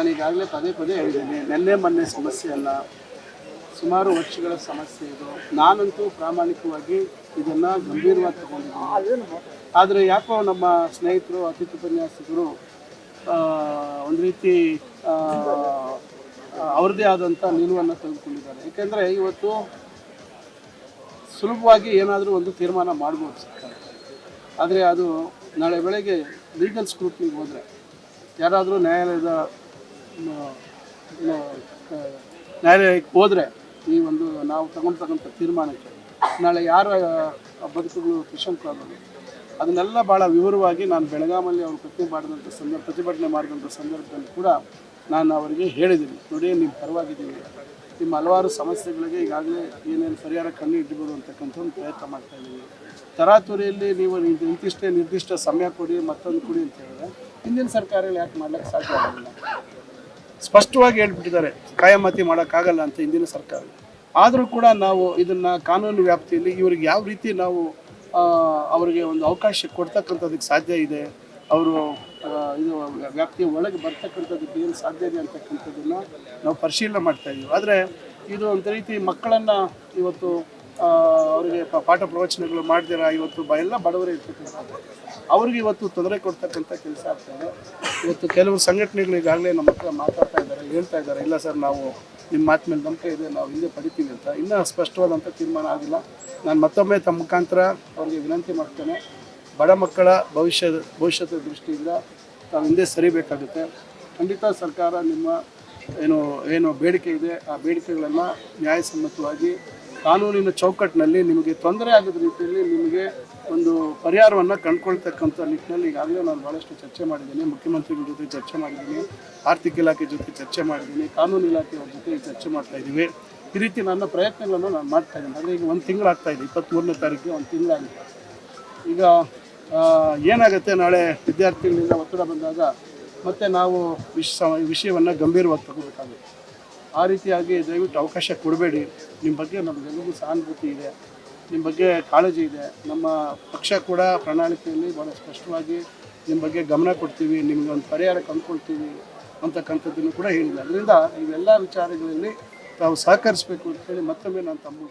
ನಾನು ಈಗಾಗಲೇ ಪದೇ ಪದೇ ಹೇಳಿದ್ದೀನಿ, ನೆನ್ನೆ ಮೊನ್ನೆ ಸಮಸ್ಯೆ ಅಲ್ಲ. ಸುಮಾರು ವರ್ಷಗಳ ಸಮಸ್ಯೆ ಇದು. ನಾನಂತೂ ಪ್ರಾಮಾಣಿಕವಾಗಿ ಇದನ್ನು ಗಂಭೀರವಾಗಿ ತಗೊಂಡಿದ್ದೀನಿ. ಆದರೆ ಯಾಕೋ ನಮ್ಮ ಸ್ನೇಹಿತರು ಅತಿಥಿ ಉಪನ್ಯಾಸಕರು ಒಂದು ರೀತಿ ಅವ್ರದ್ದೇ ಆದಂಥ ನಿಲುವನ್ನು ತೆಗೆದುಕೊಂಡಿದ್ದಾರೆ. ಏಕೆಂದರೆ ಇವತ್ತು ಸುಲಭವಾಗಿ ಏನಾದರೂ ಒಂದು ತೀರ್ಮಾನ ಮಾಡ್ಬೋದು ಸರ್ಕಾರ. ಆದರೆ ಅದು ನಾಳೆ ಬೆಳಗ್ಗೆ ಲೀಗಲ್ ಸ್ಕ್ರೂಟ್ನಿಗೆ ಹೋದರೆ, ಯಾರಾದರೂ ನ್ಯಾಯಾಲಯದ ನ್ಯಾಯಾಲಯಕ್ಕೆ ಹೋದರೆ ಈ ಒಂದು ನಾವು ತಗೊಳ್ತಕ್ಕಂಥ ತೀರ್ಮಾನಕ್ಕೆ ನಾಳೆ ಯಾರ ಬದುಕುಗಳು ಆಗೋದು ಅದನ್ನೆಲ್ಲ ಭಾಳ ವಿವರವಾಗಿ ನಾನು ಬೆಳಗಾಮಲ್ಲಿ ಅವರು ಪ್ರತಿಭಟನೆ ಮಾಡಿದಂಥ ಸಂದರ್ಭ, ಪ್ರತಿಭಟನೆ ಮಾಡಿದಂಥ ಸಂದರ್ಭದಲ್ಲಿ ಕೂಡ ನಾನು ಅವರಿಗೆ ಹೇಳಿದ್ದೀನಿ. ನೋಡಿ ನಿಮ್ಮ ಪರವಾಗಿದ್ದೀವಿ ನಿಮ್ಮ ಹಲವಾರು ಸಮಸ್ಯೆಗಳಿಗೆ ಈಗಾಗಲೇ ಏನೇನು ಪರಿಹಾರ ಕಣ್ಣು ಇಡ್ಬೋದು ಅಂತಕ್ಕಂಥ ಒಂದು ಪ್ರಯತ್ನ ಮಾಡ್ತಾ ಇದ್ದೀವಿ ತರಾತುರಿಯಲ್ಲಿ ನೀವು ಇಂತ- ಇಂತಿಷ್ಟೇ ನಿರ್ದಿಷ್ಟ ಸಮಯ ಕೊಡಿ, ಮತ್ತೊಂದು ಕೊಡಿ ಅಂತ ಹೇಳಿದ್ರೆ, ಹಿಂದಿನ ಸರ್ಕಾರಗಳು ಯಾಕೆ ಮಾಡ್ಲಿಕ್ಕೆ ಸಾಧ್ಯ ಆಗಲಿಲ್ಲ? ಸ್ಪಷ್ಟವಾಗಿ ಹೇಳ್ಬಿಟ್ಟಿದ್ದಾರೆ, ಕಾಯಮತಿ ಮಾಡೋಕ್ಕಾಗಲ್ಲ ಅಂತ ಹಿಂದಿನ ಸರ್ಕಾರ. ಆದರೂ ಕೂಡ ನಾವು ಇದನ್ನು ಕಾನೂನು ವ್ಯಾಪ್ತಿಯಲ್ಲಿ ಇವ್ರಿಗೆ ಯಾವ ರೀತಿ ನಾವು ಅವರಿಗೆ ಒಂದು ಅವಕಾಶ ಕೊಡ್ತಕ್ಕಂಥದ್ದಕ್ಕೆ ಸಾಧ್ಯ ಇದೆ, ಅವರು ಇದು ವ್ಯಾಪ್ತಿಯ ಒಳಗೆ ಬರ್ತಕ್ಕಂಥದ್ದಕ್ಕೆ ಏನು ಸಾಧ್ಯ ಇದೆ ಅಂತಕ್ಕಂಥದ್ದನ್ನು ನಾವು ಪರಿಶೀಲನೆ ಮಾಡ್ತಾ ಇದ್ದೀವಿ ಆದರೆ ಇದು ಒಂದು ರೀತಿ ಮಕ್ಕಳನ್ನು ಇವತ್ತು ಅವರಿಗೆ ಪಾಠ ಪ್ರವಚನಗಳು ಮಾಡ್ದಿರ ಇವತ್ತು ಎಲ್ಲ ಬಡವರೇ ಇರ್ತಕ್ಕಂಥದ್ದು ಅವ್ರಿಗೆ ಇವತ್ತು ತೊಂದರೆ ಕೊಡ್ತಕ್ಕಂಥ ಕೆಲಸ ಆಗ್ತದೆ ಇವತ್ತು ಕೆಲವು ಸಂಘಟನೆಗಳು ಈಗಾಗಲೇ ನಮ್ಮ ಹತ್ರ ಮಾತಾಡ್ತಾ ಇದ್ದಾರೆ, ಹೇಳ್ತಾ ಇದ್ದಾರೆ, ಇಲ್ಲ ಸರ್ ನಾವು ನಿಮ್ಮ ಮಾತು ಮೇಲೆ ನಂಬಿಕೆ ಇದೆ, ನಾವು ಹಿಂದೆ ಪಡಿತೀವಿ ಅಂತ. ಇನ್ನೂ ಸ್ಪಷ್ಟವಾದಂಥ ತೀರ್ಮಾನ ಆಗಿಲ್ಲ. ನಾನು ಮತ್ತೊಮ್ಮೆ ತಮ್ಮ ಮುಖಾಂತರ ಅವರಿಗೆ ವಿನಂತಿ ಮಾಡ್ತೇನೆ. ಬಡ ಮಕ್ಕಳ ಭವಿಷ್ಯದ ಭವಿಷ್ಯದ ದೃಷ್ಟಿಯಿಂದ ತಾವು ಹಿಂದೆ ಸರಿಬೇಕಾಗುತ್ತೆ. ಖಂಡಿತ ಸರ್ಕಾರ ನಿಮ್ಮ ಏನು ಏನು ಬೇಡಿಕೆ ಇದೆ, ಆ ಬೇಡಿಕೆಗಳನ್ನು ನ್ಯಾಯಸಮ್ಮತವಾಗಿ ಕಾನೂನಿನ ಚೌಕಟ್ಟಿನಲ್ಲಿ ನಿಮಗೆ ತೊಂದರೆ ಆಗದ ರೀತಿಯಲ್ಲಿ ನಿಮಗೆ ಒಂದು ಪರಿಹಾರವನ್ನು ಕಂಡುಕೊಳ್ತಕ್ಕಂಥ ನಿಟ್ಟಿನಲ್ಲಿ ಈಗಾಗಲೇ ನಾನು ಭಾಳಷ್ಟು ಚರ್ಚೆ ಮಾಡಿದ್ದೀನಿ. ಮುಖ್ಯಮಂತ್ರಿಗಳ ಜೊತೆ ಚರ್ಚೆ ಮಾಡಿದ್ದೀನಿ. ಆರ್ಥಿಕ ಇಲಾಖೆ ಜೊತೆ ಚರ್ಚೆ ಮಾಡಿದ್ದೀನಿ. ಕಾನೂನು ಇಲಾಖೆಯವ್ರ ಜೊತೆ ಚರ್ಚೆ ಮಾಡ್ತಾ ಇದ್ದೀವಿ. ಈ ರೀತಿ ನನ್ನ ಪ್ರಯತ್ನಗಳನ್ನು ನಾನು ಮಾಡ್ತಾ ಇದ್ದೀನಿ. ಅಂದರೆ ಈಗ ಒಂದು ತಿಂಗಳಾಗ್ತಾ ಇದೆ. ಇಪ್ಪತ್ತ್ಮೂರನೇ ತಾರೀಕಿಗೆ ಒಂದು ತಿಂಗಳಾಗಿದೆ ಈಗ ಏನಾಗುತ್ತೆ ನಾಳೆ ವಿದ್ಯಾರ್ಥಿಗಳಿಂದ ಒತ್ತಡ ಬಂದಾಗ ಮತ್ತೆ ನಾವು ವಿಷ ವಿಷಯವನ್ನು ಗಂಭೀರವಾಗಿ ತಗೋಬೇಕಾಗುತ್ತೆ. ಆ ರೀತಿಯಾಗಿ ದಯವಿಟ್ಟು ಅವಕಾಶ ಕೊಡಬೇಡಿ. ನಿಮ್ಮ ಬಗ್ಗೆ ನಮಗೆಲ್ಲರಿಗೂ ಸಹಾನುಭೂತಿ ಇದೆ. ನಿಮ್ಮ ಬಗ್ಗೆ ಕಾಳಜಿ ಇದೆ. ನಮ್ಮ ಪಕ್ಷ ಕೂಡ ಪ್ರಣಾಳಿಕೆಯಲ್ಲಿ ಭಾಳ ಸ್ಪಷ್ಟವಾಗಿ ನಿಮ್ಮ ಬಗ್ಗೆ ಗಮನ ಕೊಡ್ತೀವಿ. ನಿಮಗೆ ಒಂದು ಪರಿಹಾರ ಕಂಡುಕೊಳ್ತೀವಿ ಅಂತಕ್ಕಂಥದ್ದನ್ನು ಕೂಡ ಹೇಳಿದೆ ಅದರಿಂದ ಇವೆಲ್ಲ ವಿಚಾರಗಳಲ್ಲಿ ತಾವು ಸಹಕರಿಸಬೇಕು ಅಂತೇಳಿ ಮತ್ತೊಮ್ಮೆ ನಾನು ತಮ್ಮ